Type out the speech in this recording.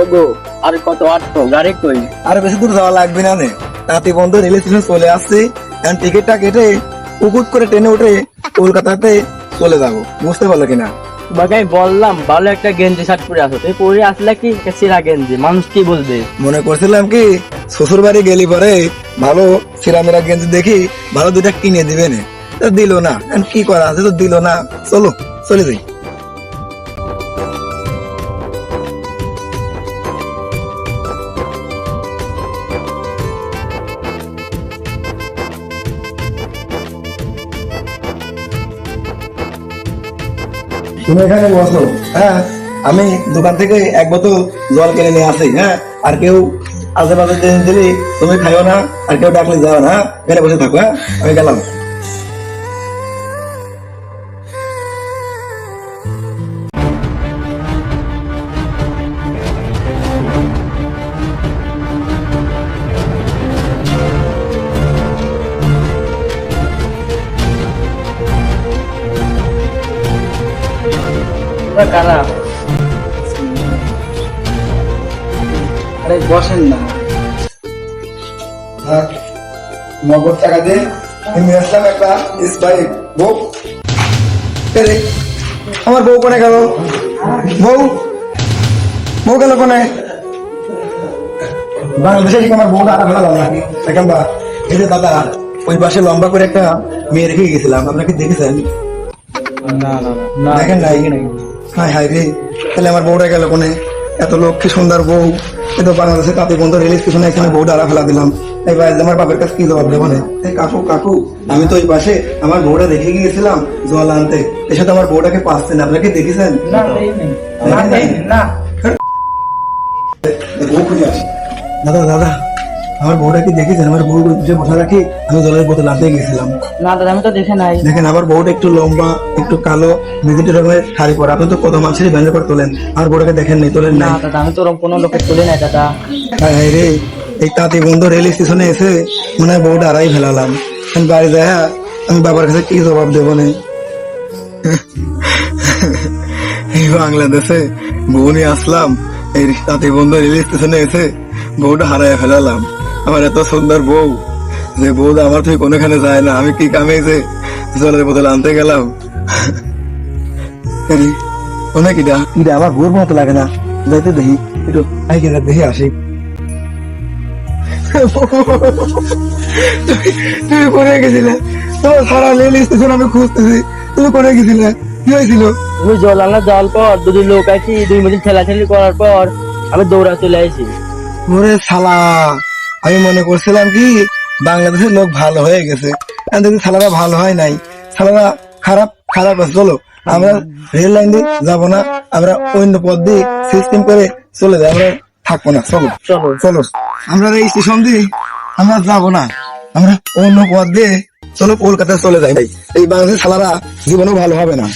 ওগো আর কত আটটো গাড়ি কই? আর বেশি দূর যাওয়া লাগবে না নে। তাঁতি বন্ধ রেল স্টেশন চলে আসছে এখন টিকিটটা কেটে উকুট করে ট্রেনে উঠে কলকাতাতে চলে যাব। বুঝতে পারল কিনা? তোমাকে আমি বললাম ভালো একটা গেঞ্জি শার্ট পরে আসো। তুমি পরে আসলে কি একটা গেঞ্জি? মানুষ কি বলবে? মনে করছিলাম কি শ্বশুর বাড়ি গেলি পরে ভালো সিরামেরা গেঞ্জি দেখি ভালো দুটা কিনে দিবে না। তো দিল না কি করা আছে তো দিল না। চলো চলে যাই। তুমি এখানে বসো। হ্যাঁ আমি দোকান থেকে এক বোতল জল কিনে নিয়ে আসি হ্যাঁ? আর কেউ আশেপাশে দিলে তুমি খাইও না, আর কেউ ডাকলে যাও না? এখানে বসে থাকো হ্যাঁ? আমি গেলাম। তোমরা কারা? আরে বসেন না। হ্যাঁ নগদ টাকা দিয়ে আসলাম একটা বউ। রে আমার বউ কোনে গেল? বউ বউ গেল কোনে? বাংলাদেশে কি আমার বউটা আটা ভালো না এখন বা এই যে দাদা ওই পাশে লম্বা করে একটা মেয়ে রেখে গেছিলাম আপনারা কি দেখেছেন? না না না দেখেন নাই। হাই হাই রে। তাহলে আমার বউটা গেল কোনে? এত লক্ষ্মী সুন্দর বউ। এত বাংলাদেশে তাতে বন্ধ রেল স্টেশনে এখানে বউ ডালা ফেলা দিলাম। ভাই আমার বাপের কাছে কি জবাব দেবো না কাকু কাকু আমি তো ওই পাশে আমার বউটা দেখে গিয়েছিলাম জল আনতে। এর সাথে আমার বউটাকে পাচ্ছেন আপনাকে দেখেছেন? আসে। দাদা দাদা। আমার বউটা কি দেখেছেন? আমার বউ যে বসা রাখি আমি জলের বোতল আনতে গেছিলাম না দাদা আমি তো দেখে নাই। দেখেন আমার বউটা একটু লম্বা একটু কালো বিভিন্ন রকমের শাড়ি পরা। আপনি তো কত মানুষেরই ব্যান্ডে করে তোলেন। আমার বউটাকে দেখেন নাই তোলেন না দাদা আমি তো ওরকম কোনো লোকে তুলে নাই দাদা। হায় রে এই তাঁতি বন্ধ রেল স্টেশনে এসে মনে হয় বউটা আড়াই ফেলালাম। বাড়ি যায় আমি বাবার কাছে কি জবাব দেবো না? এই বাংলাদেশে বউ নিয়ে আসলাম এই তাঁতি বন্ধ রেল স্টেশনে এসে বউটা হারায় ফেলালাম। আমার এত সুন্দর বউ যে বউ আমার থেকে কোনোখানে যায় না। আমি কি কামে যে জলের বোতল আনতে গেলাম? অনেক ইটা। ইটা আমার বউর মতো লাগে না। যাইতে দেখি একটু আই কিনা দেখি আসি। তুমি- তুমি গেছিলে? তোমার সারা রেল স্টেশন আমি খুঁজতেছি। তুমি কোথায় গেছিলে? কি হয়েছিল? তুমি জল আনলা জল পর দুদিন লোক আছি দুই মিনিট ঠেলাঠেলি করার পর আমি দৌড়া চলে আসি ওরে শালা আমি মনে করছিলাম কি বাংলাদেশের লোক ভালো হয়ে গেছে। দেখি শালারা ভালো হয় নাই। শালারা খারাপ খারাপ আছে চলো। আমরা রেল লাইন দিয়ে যাব না আমরা অন্য পথ দিয়ে সিস্টেম করে চলে যাই আমরা থাকব না চলো। চলো। চলো। আমরা এই স্টেশন দিয়ে আমরা যাব না। আমরা অন্য পথ দিয়ে চলো কলকাতায় চলে যাই। এই বাংলাদেশের সালারা জীবনেও ভালো হবে না।